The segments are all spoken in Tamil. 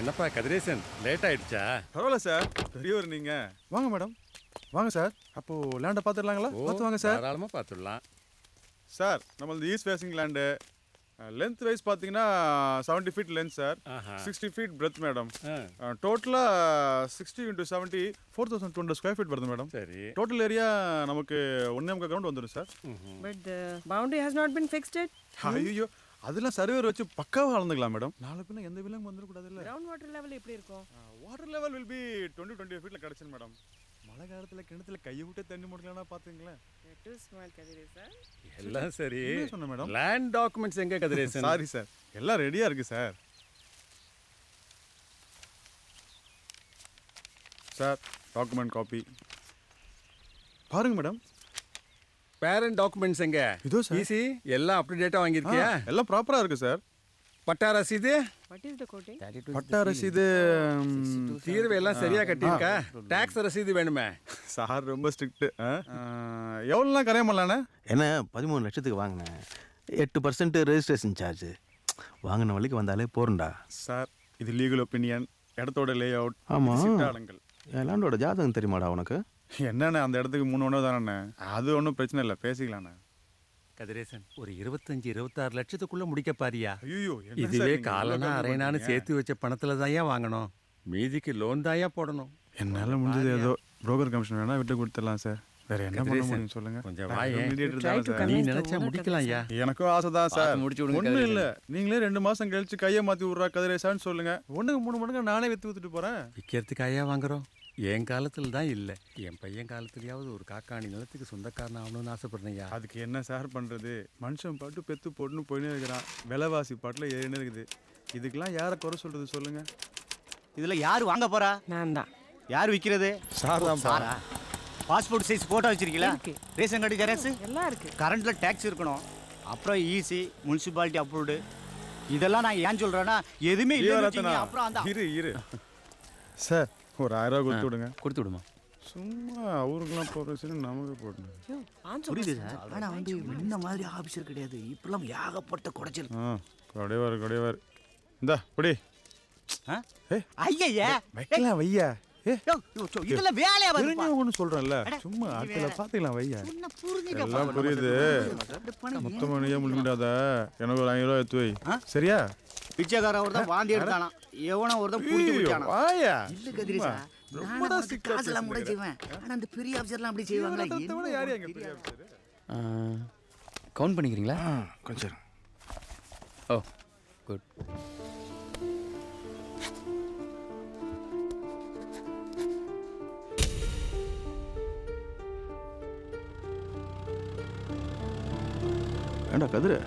என்னப்பா கதிரேசன்? லேட் ஆயிடுச்சா? பரவாயில்ல சார். பெரியவர் நீங்க. வாங்க மேடம். வாங்க சார். அப்போ லேண்டை பார்த்துடலாங்களா? பார்த்து வாங்க சார். தாராளமா பார்த்துடலாம். சார் நம்மளது east facing land length wise பார்த்தீங்கன்னா seventy feet length sir. Sixty feet breadth madam. டோட்டலாக sixty into seventy four thousand two hundred square feet வருது மேடம். சரி. டோட்டல் ஏரியா நமக்கு ஒன்றே முக்கால் கிரவுண்ட் வந்துடும் sir. boundary has not been fixed yet. ஐயோ அதெல்லாம் சர்வேர் வச்சு பக்காவாக அளந்துக்கலாம் மேடம் நாளை பின்ன எந்த விலங்கு வந்துடக்கூடாது இல்லை Groundwater level எப்படி இருக்கும்? Water level will be twenty twenty ஃபீட்டில் கிடச்சிரு மேடம் மழை காலத்தில் கிணத்துல கையை விட்டு தண்ணி முடிக்கலன்னா பார்த்துங்களேன். எல்லாம் சரி. சொன்னேன் மேடம். லேண்ட் டாக்குமெண்ட்ஸ் எங்க கதிரேசன் சாரி சார் எல்லாம் ரெடியாக இருக்கு சார் சார் டாக்குமெண்ட் காப்பி பாருங்க மேடம் பேரண்ட் டாக்குமெண்ட்ஸ் எங்க? இதோ சார். ஈஸி எல்லாம் அப் டு டேட்டா வாங்கியிருக்கியா? எல்லாம் ப்ராப்பராக இருக்கு சார். பட்டா ரசீது? பட்டா ரசீது தீர்வு எல்லாம் சரியா கட்டியிருக்கா? டாக்ஸ் ரசீது வேணுமே. சார் ரொம்ப ஸ்ட்ரிக்ட்டு எவ்வளோலாம் கரையம் பண்ணலாண்ணே? என்ன பதிமூணு லட்சத்துக்கு வாங்கினேன். எட்டு பர்சன்ட் ரெஜிஸ்ட்ரேஷன் சார்ஜ் வாங்கின வழிக்கு வந்தாலே போறண்டா சார் இது லீகல் ஒப்பீனியன் இடத்தோட லே அவுட் ஆமா. சிட்டாடங்கள். என் லேண்டோட ஜாதகம் தெரியுமாடா உனக்கு? என்னண்ணே அந்த இடத்துக்கு மூணு ஒன்று தானே அது ஒன்றும் பிரச்சனை இல்லை பேசிக்கலாண்ணே. கதிரேசன் ஒரு இருபத்தஞ்சு இருபத்தாறு லட்சத்துக்குள்ள முடிக்க பாரியா? ஐயோ இதுவே காலனா அரைனான்னு சேர்த்து வச்ச பணத்துல தான்யா வாங்கணும்? மீதிக்கு லோன் தான்யா போடணும்? என்னால் முடிஞ்சது ஏதோ புரோக்கர் கமிஷன் வேணா விட்டு கொடுத்துடலாம் சார். வேற என்ன பண்ண முடியும் சொல்லுங்க. கொஞ்சம் நீ நினைச்சா முடிக்கலாம்யா எனக்கும் ஆசை தான் சார். முடிச்சு விடுங்க ஒன்றும். இல்லை. நீங்களே ரெண்டு மாசம் கழிச்சு கையை மாத்தி விட்றா கதிரேசான்னு சொல்லுங்க. ஒண்ணுக்கு மூணு மடங்கு நானே வித்து வித்துட்டு போறேன். விற்கிறதுக்காயா வாங்குறோம். என் காலத்துல தான் இல்லை. என் பையன் காலத்துலயாவது ஒரு காக்காணி நிலத்துக்கு சொந்தக்காரன் ஆகணும்னு ஆசைப்படுறேன்யா. அதுக்கு என்ன சார் பண்றது? மனுஷன் பாட்டு பெத்து போட்டுன்னு போயினே இருக்கிறான். விலைவாசி பாட்டுல ஏறினே இருக்குது. இதுக்கெல்லாம் யாரை குறை சொல்றது சொல்லுங்க. இதுல யார் வாங்க போறா? நான் தான். யார் விக்கிறது? சார் தான் சாரா. பாஸ்போர்ட் சைஸ் போட்டோ வச்சிருக்கீங்களா? இருக்கு. ரேஷன் கார்டு ஜெராக்ஸ் எல்லாம் இருக்கு. கரண்ட்ல டேக்ஸ் இருக்கணும். அப்புறம் ஈசி முனிசிபாலிட்டி அப்ரூவ்டு இதெல்லாம் நான் ஏன் சொல்றேன்னா எதுவுமே வச்சுக்கங்க, அப்புறம் அந்த இரு இரு. சார் ஒரு ஆயிரம் கொடுத்து விடுங்க கொடுத்து விடுமா? சும்மா அவருக்கெல்லாம் போடுறது நமக்கு போடணும். புரியுது சார். ஆனா வந்து இந்த மாதிரி ஆபீசர் கிடையாது. இப்பெல்லாம் ஏகப்பட்ட குடைச்சல். ஆ கொடையவார் கொடையவார் இந்தா புடி. ஏ ஐயா வைக்கலாம் வையா. இதெல்லாம் வேலையா வருதுப்பா. தெரிஞ்சவங்கன்னு சொல்றேன்ல. சும்மா வேற. பார்த்துக்கலாம் வையா. எல்லாம். புரியுது. மொத்தமாக நீயே எனக்கு ஒரு ஐநூறு ரூபா எடுத்து வை. ஆ? சரியா? பிச்சைக்காரன் ஒருத்தன் வாந்தி எடுத்தானா எவனோ ஒருத்தன் புடிச்சு விட்டானா வாயா. இல்ல காசெல்லாம் கூட. செய்வேன். ஆனா அந்த பெரிய ஆஃபீஸர்லாம் அப்படி செய்வாங்களா? யாரு எங்க பெரிய ஆஃபீஸரு? கவுண்ட் பண்ணிக்கிறீங்களா? கொஞ்சம். ஓ குட் ஏண்டா கதிரு?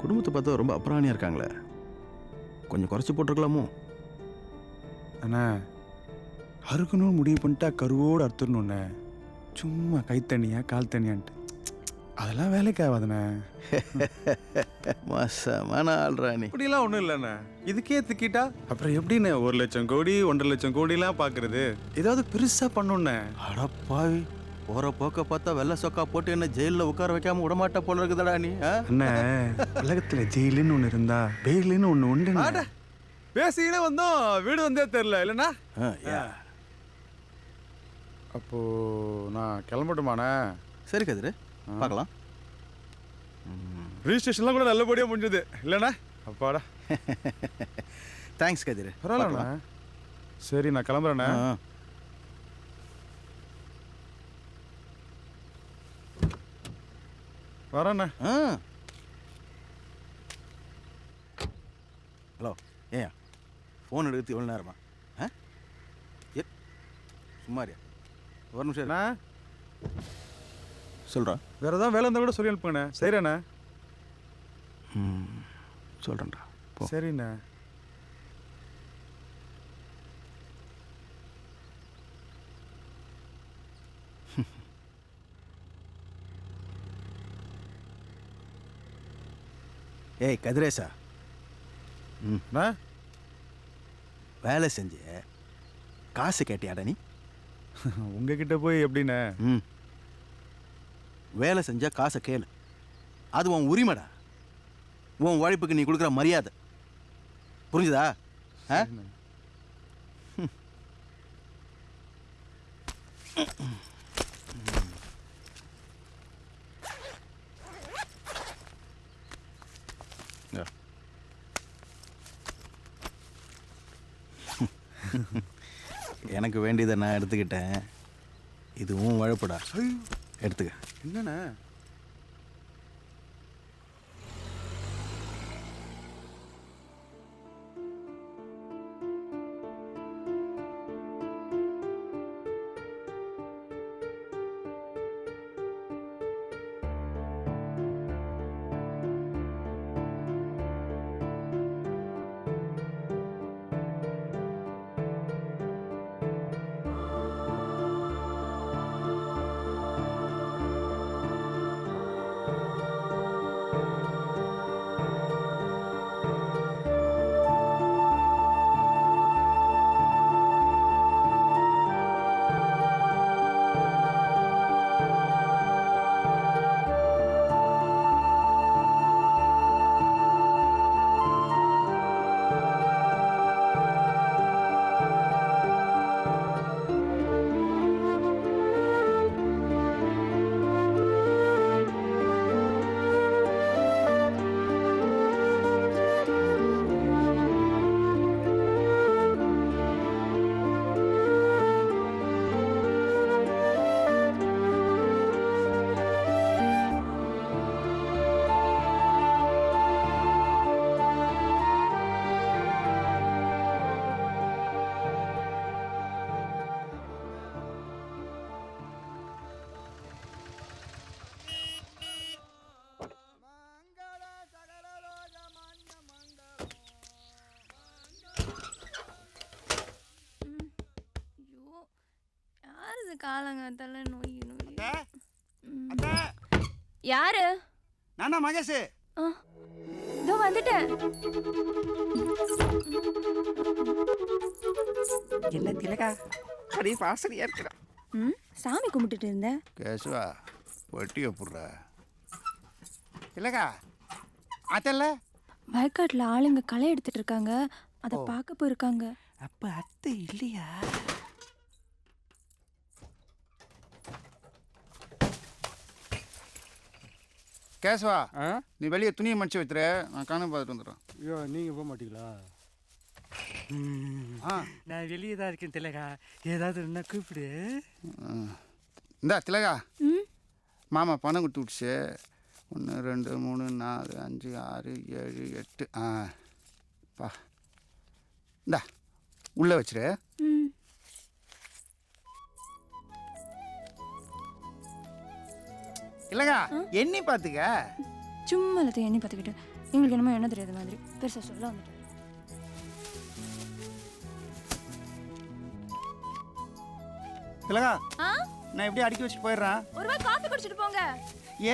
குடும்பத்தை பார்த்தா ரொம்ப அப்புறாணியா இருக்காங்களே. கொஞ்சம் குறைச்சி போட்டிருக்கலாமோ? அண்ணா அறுக்கணும்னு முடிவு பண்ணிட்டா கருவோடு அறுத்துடணுண்ணே சும்மா கை தண்ணியா கால் தண்ணியான்ட்டு அதெல்லாம் வேலைக்கு ஆகாதுண்ணே. மோசமான ஆள்றா நீ இப்படிலாம் ஒன்றும் இல்லைண்ணே. இதுக்கே திக்கிட்டா அப்புறம் எப்படிண்ணே ஒரு லட்சம் கோடி ஒன்றரை லட்சம் கோடிலாம் பார்க்கறது ஏதாவது பெருசாக பண்ணுண்ணே அடப்பாவி. போற போக்க பார்த்தா வெள்ளை சொக்கா போட்டு என்ன ஜெயிலில் உட்கார வைக்காம விடமாட்ட போல இருக்குதடா நீ? அண்ணே உலகத்தில் ஜெயிலுன்னு ஒன்று இருந்தா பெயிலுன்னு ஒன்று உண்டு பேசிக்கிட்டே வந்தோம். வீடு வந்தே தெரில இல்லைண்ணா ஆ, யா. அப்போ நான் கிளம்பட்டுமாண்ணே? சரி கதிரு. பார்க்கலாம். ரிஜிஸ்ட்ரேஷன்லாம் கூட நல்லபடியாக முடிஞ்சது இல்லைண்ணா அப்பாடா. தேங்க்ஸ் கதிரு. பரவாயில்லண்ணா. சரி நான் கிளம்புறேண்ணே ஆ, ஆ. வரேண்ணே. ஆ. ஹலோ ஏயா ஃபோன் எடுத்து எவ்வளோ நேரமா? ஆ? ஏ சும்மாரியா ஒரு நிமிஷம். அண்ணா. சொல்கிறேன் வேற ஏதாவது வேலை இருந்தால் கூட சொல்லி அனுப்புங்கண்ணே. சரிண்ணே ம் சொல்கிறேன்டா சரிண்ணே. ஏய் கதிரேசா. அண்ணா வேலை செஞ்ச காசு கேட்டியாடா நீ? உங்ககிட்ட போய் எப்படிண்ணே ம். வேலை செஞ்சா காசை கேளு. அது உன் உரிமைடா. உன் உழைப்புக்கு நீ கொடுக்குற மரியாதை. புரிஞ்சுதா? ஆ? இந்தா. எனக்கு வேண்டியதை நான் எடுத்துக்கிட்டேன். இதுவும் உழப்புடா எடுத்துக்க. என்னண்ணே? காலங்காத்தால நோய் நோய். ம். யாரு? நானா மகேஷ். ஆ, இதோ வந்துட்டேன். என்ன திலகா? அப்படியே வாசனையா இருக்கிற ம் சாமி கும்பிட்டுட்டு இருந்தேன் கேசுவா வட்டியை போடுற. இல்லைக்கா அதல்ல வயக்காட்டில் ஆளுங்க களை எடுத்துட்டு இருக்காங்க. அதை பார்க்க போயிருக்காங்க. அப்ப அத்தை இல்லையா? கேசவா ஆ? நீ வெளியே துணியை மடிச்சு வைத்துற நான் காண பார்த்துட்டு வந்துடுறேன். ஐயோ நீங்கள் போக மாட்டீங்களா? ஆ. நான் வெளியே தான் இருக்கேன் திலகா. ஏதாவது என்ன கூப்பிடு. இந்தா திலகா. ம். மாமா பணம் கொடுத்து விட்டுச்சு. ஒன்று ரெண்டு மூணு நாலு அஞ்சு ஆறு ஏழு எட்டு. ஆ. பா. இந்தா உள்ளே வச்சிரு. ம் இல்லைக்கா எண்ணி பார்த்துக்க. சும்மா எல்லாத்தையும் எண்ணி பார்த்துக்கிட்டு. எங்களுக்கு என்னமோ என்ன தெரியாத மாதிரி. பெருசாக சொல்ல வந்துட்டு திலகா நான் எப்படி அடுக்கி வச்சுட்டு போயிடுறேன். ஒரு வாய் காஃபி குடிச்சிட்டு போங்க.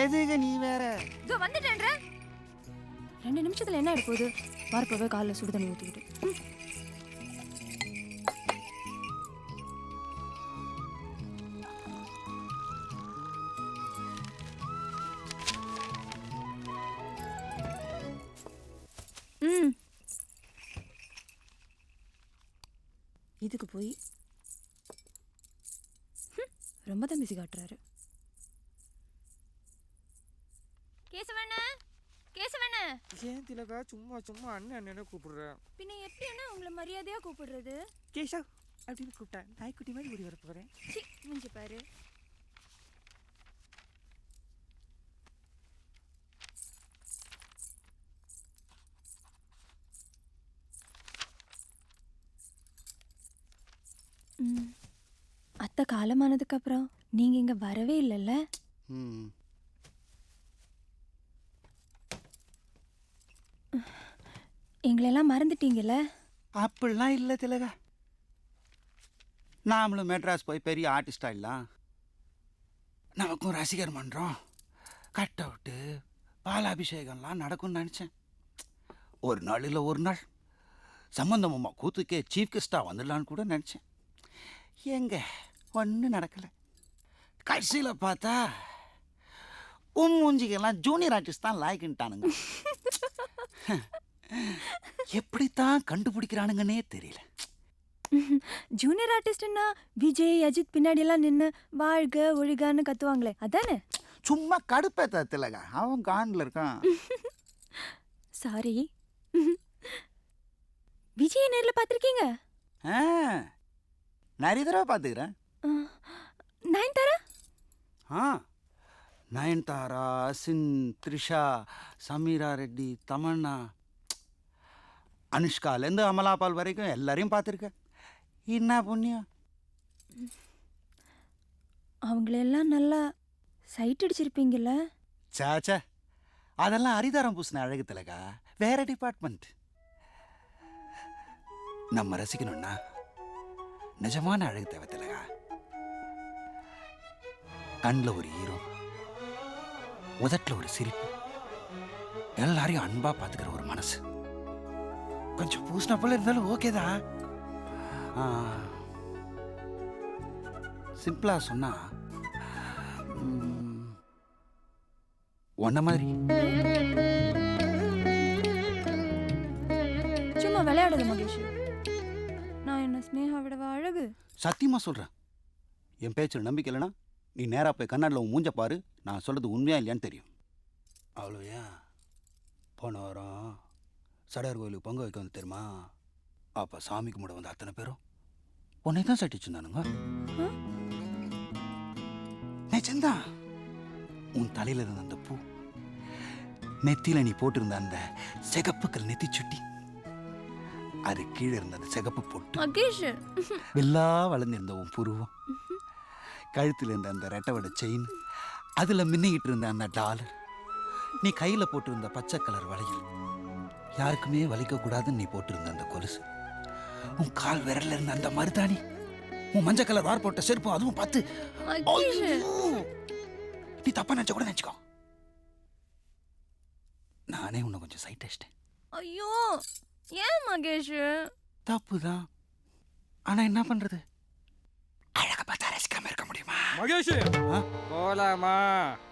எதுக்கு நீ வேற? இதோ வந்துட்டேன்ற ரெண்டு நிமிஷத்துல என்ன ஆயிட போகுது? வரப்போவே காலைல சுடு தண்ணி ஊற்றிக்கிட்டு இதுக்கு போய் ரொம்ப தான் பிஸி காட்டுறாரு. கேசவண்ண கேசவண்ண. ஏன் திலகா சும்மா சும்மா அண்ணன் அண்ணனை கூப்பிடுற? பின்ன எப்படி என்ன உங்களை மரியாதையா கூப்பிடுறது? கேஷவ் அப்படின்னு கூப்பிட்டேன் நாய்க்குட்டி மாதிரி ஓடி வர போறேன். சி மூஞ்சி பாரு. அத்தை காலமானதுக்கு அப்புறம் நீங்க இங்க வரவே இல்லைல்ல? ம். எங்களெல்லாம் மறந்துட்டீங்கல்ல? அப்படிலாம் இல்லை திலகா. நாமளும் மெட்ராஸ் போய் பெரிய ஆர்டிஸ்ட் ஆயிடலாம் நமக்கும் ரசிகர் மன்றம். கட் அவுட்டு பாலாபிஷேகம்லாம் நடக்கும்னு நினச்சேன். ஒரு நாள் இல்லை ஒரு நாள். சம்பந்தமம்மா கூத்துக்கே சீஃப் கெஸ்ட்டாக வந்துடலான்னு கூட நினச்சேன். எங்க ஒன்றும் நடக்கலை. கடைசியில் பார்த்தா உன் மூஞ்சிக்கெல்லாம் ஜூனியர் ஆர்டிஸ்ட் தான் லாய்க்குன்ட்டானுங்க எப்படித்தான் கண்டுபிடிக்கிறானுங்கன்னே தெரியல. ஜூனியர் ஆர்டிஸ்ட்னா விஜய் அஜித் பின்னாடி எல்லாம் நின்று வாழ்க ஒழுகான்னு கத்துவாங்களே அதானே? சும்மா கடுப்பேத்த திலகா அவன் கான்ல இருக்கான். சாரி விஜய் நேர்ல பார்த்திருக்கீங்க? ஆ, நிறைய தடவை பார்த்துக்கிறேன்? நயன்தாரா ஆ நயன்தாரா சின் த்ரிஷா சமீரா ரெட்டி தமன்னா. அனுஷ்காலேருந்து அமலா பால் வரைக்கும் எல்லாரையும் பார்த்துருக்கேன். என்ன புண்ணியம்? அவங்களெல்லாம் நல்லா சைட் அடிச்சிருப்பீங்கல்ல? சாச்சா அதெல்லாம் அரிதாரம் பூசின அழகு திலகா வேற டிபார்ட்மெண்ட் நம்ம ரசிக்கணும்னா நிஜமான அழகு தேவை திலகா. கண்ணில் ஒரு ஈரம் உதட்டில் ஒரு சிரிப்பு. எல்லாரையும் அன்பாக பார்த்துக்கிற ஒரு மனசு. கொஞ்சம் பூசின போல இருந்தாலும் ஓகேதான் சிம்பிளாக சொன்னால் ம், மாதிரி. சும்மா விளையாடுது மகேஷ். அழகு சத்தியமா சொல்றேன். என் பேச்சில் நம்பிக்கை இல்லைனா நீ நேரா போய் கண்ணாடியில் உன் மூஞ்ச பாரு. நான் சொல்றது உண்மையா இல்லையான்னு தெரியும். அவ்வளோயா? போன வாரம் சடையார் கோயிலுக்கு பொங்க வைக்க வந்து தெரியுமா? அப்போ சாமி கும்பிட வந்த அத்தனை பேரும் உன்னை தான் சட்டி வச்சிருந்தானுங்க நிஜம்தான் உன் தலையில இருந்த அந்த பூ நெத்தியில நீ போட்டிருந்த அந்த சிகப்புக்கள் நெத்தி சுட்டி அது கீழே இருந்த அந்த சிகப்பு பொட்டு. மகேஷ். வெள்ளா வளர்ந்திருந்த உன் புருவம். கழுத்தில் இருந்த அந்த ரெட்டவட செயின் அதில் மின்னிக்கிட்டு இருந்த அந்த டாலர் நீ கையில் போட்டிருந்த பச்சை கலர் வளையல் யாருக்குமே வலிக்க கூடாதுன்னு நீ போட்டிருந்த அந்த கொலுசு. உன் கால் விரல்ல இருந்த அந்த மருதாணி உன் மஞ்சள் கலர் வார் போட்ட செருப்பு அதுவும் பார்த்து! நீ தப்பா நினைச்ச கூட நினைச்சுக்கோ. நானே உன்னை கொஞ்சம் சைட் அடிச்சிட்டேன் ஐயோ! ஏன் மகேஷ்? தப்பு தான் ஆனா என்ன பண்றது? அழகை பார்த்தா ரசிக்காம இருக்க முடியுமா? மகேஷ்! போலாமா?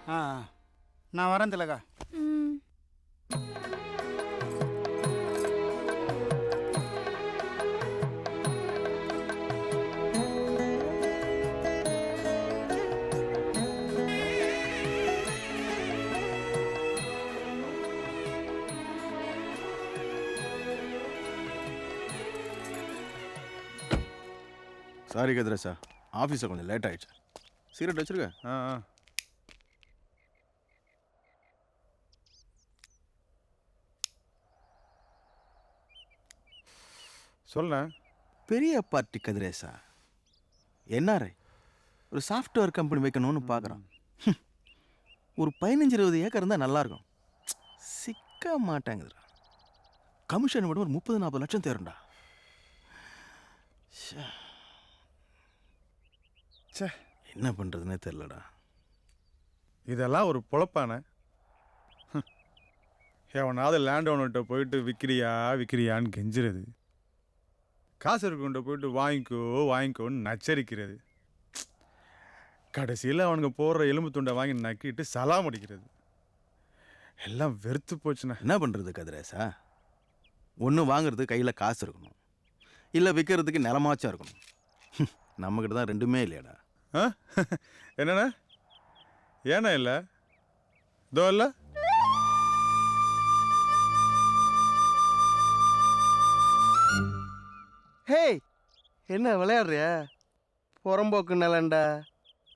ஆ. நான் வரேன் திலகா. சாரி கதிரேசா. ஆஃபீஸில் கொஞ்சம் லேட் ஆயிடுச்சு. சீரட் வச்சிருக்க? ஆ ஆ. சொல்லேன் பெரிய பார்ட்டி கதிரேசா. என்ஆர்ஐ ஒரு சாஃப்ட்வேர் கம்பெனி வைக்கணும்னு பார்க்குறான் ஒரு பதினஞ்சு இருபது ஏக்கர் இருந்தால் நல்லாயிருக்கும் சிக்க மாட்டேங்குதுடா கமிஷன் மட்டும் ஒரு முப்பது நாற்பது லட்சம் தேரும்டா. ச்சே. என்ன பண்ணுறதுனே தெரிலடா இதெல்லாம் ஒரு பொழப்பானே. எவனாவது லேண்ட் ஓனர்கிட்ட போயிட்டு விற்கிறியா விற்கிறியான்னு கெஞ்சுறது. காசு இருக்கவன்ட்ட போயிட்டு வாங்கிக்கோ வாங்கிக்கோன்னு நச்சரிக்கிறது. கடைசியில் அவனுங்க போடுற எலும்பு துண்டை வாங்கி நக்கிட்டு சலாம் அடிக்கிறது. எல்லாம் வெறுத்து போச்சுண்ணே. என்ன பண்ணுறது கதிரேசா? ஒன்று வாங்குறது கையில் காசு இருக்கணும். இல்லை விற்கிறதுக்கு நிலமாச்சும் இருக்கணும். நம்மக்கிட்ட தான் ரெண்டுமே இல்லையாடா. ஆ என்னண்ணே? ஏண்ணா இல்லை? இதோ இல்லை? ஹேய் என்ன விளையாடுறிய? புறம்போக்கு நிலண்டா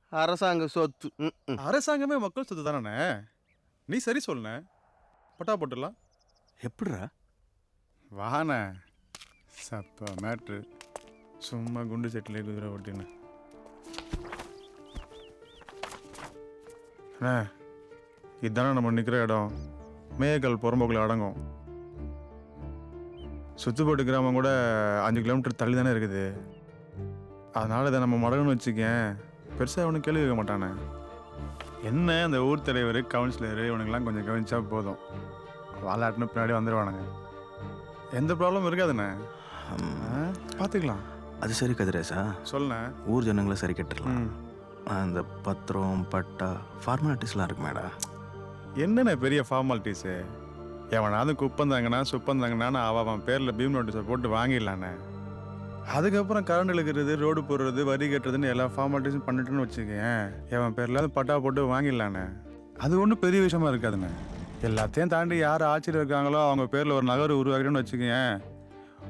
அரசாங்க சொத்து. அரசாங்கமே மக்கள் சொத்து தானே நீ சரி சொல்லுண்ணே. பட்டா போட்டுடலாம். எப்படிடா? வாண்ணே. சப்ப மேட்ரு. சும்மா குண்டு செட்டிலே குதிரை ஓட்டின்னு. அண்ணே இதுதானே நம்ம நிற்கிற இடம். மேயக்கல் புறம்போக்கில் அடங்கும். சுத்துப்பட்டு கிராமம் கூட அஞ்சு கிலோமீட்டர் தள்ளி தானே இருக்குது. அதனால இதை நம்ம மடகுன்னு வச்சுக்கேன். பெருசாக அவனுக்கு கேள்வி கேட்க மாட்டானே. என்ன அந்த ஊர் தலைவர் கவுன்சிலர் இவனுங்கெல்லாம் கொஞ்சம் கவனிச்சா போதும். வாலாட்டுன்னு பின்னாடி வந்துடுவானுங்க எந்த ப்ராப்ளமும் இருக்காதுண்ணே. ஆ, பார்த்துக்கலாம். அது சரி கதிரேசா. சொல்லுண்ணே. ஊர் ஜனங்களை சரி கட்டுறலாம். அந்த பத்திரம் பட்டா ஃபார்மாலிட்டிஸ்லாம் இருக்குமேடா என்னண்ணே பெரிய ஃபார்மாலிட்டிஸு எவனாவது குப்பந்தாங்கண்ணா சுப்பந்தாங்கண்ணா அவன் அவன் பேரில் பீம் நோட்டீஸை போட்டு வாங்கிடலாண்ணே. அதுக்கப்புறம் கரண்ட் இழுக்கிறது ரோடு போடுறது வரி கட்டுறதுன்னு எல்லா ஃபார்மாலிட்டிஸும் பண்ணிட்டுன்னு வச்சுக்கேன் எவன் பேரில் பட்டா போட்டு வாங்கிடலாண்ணே. அது ஒன்றும் பெரிய விஷயமா இருக்காதுண்ணே. எல்லாத்தையும் தாண்டி யார் ஆட்சியில் இருக்காங்களோ அவங்க பேரில் ஒரு நகர் உருவாக்கிட்டோன்னு வச்சுக்கேன்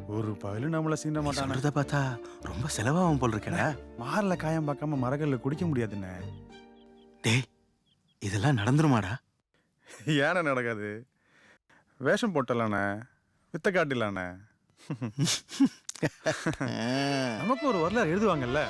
ஒரு பயிலும் நம்மளை சீண்ட மாட்டானே. சொல்றத பார்த்தா ரொம்ப செலவாகும் போல் இருக்கேடா மாரில் காயம் பார்க்காம மரக்கல்ல குடிக்க முடியாதுண்ணே. டேய் இதெல்லாம் நடந்துருமாடா? ஏண்ணே நடக்காது. வேஷம் போட்டலாண்ணே. வித்த காட்டிலாண்ணே. நமக்கு ஒரு வரலாறு எழுதுவாங்கல்ல.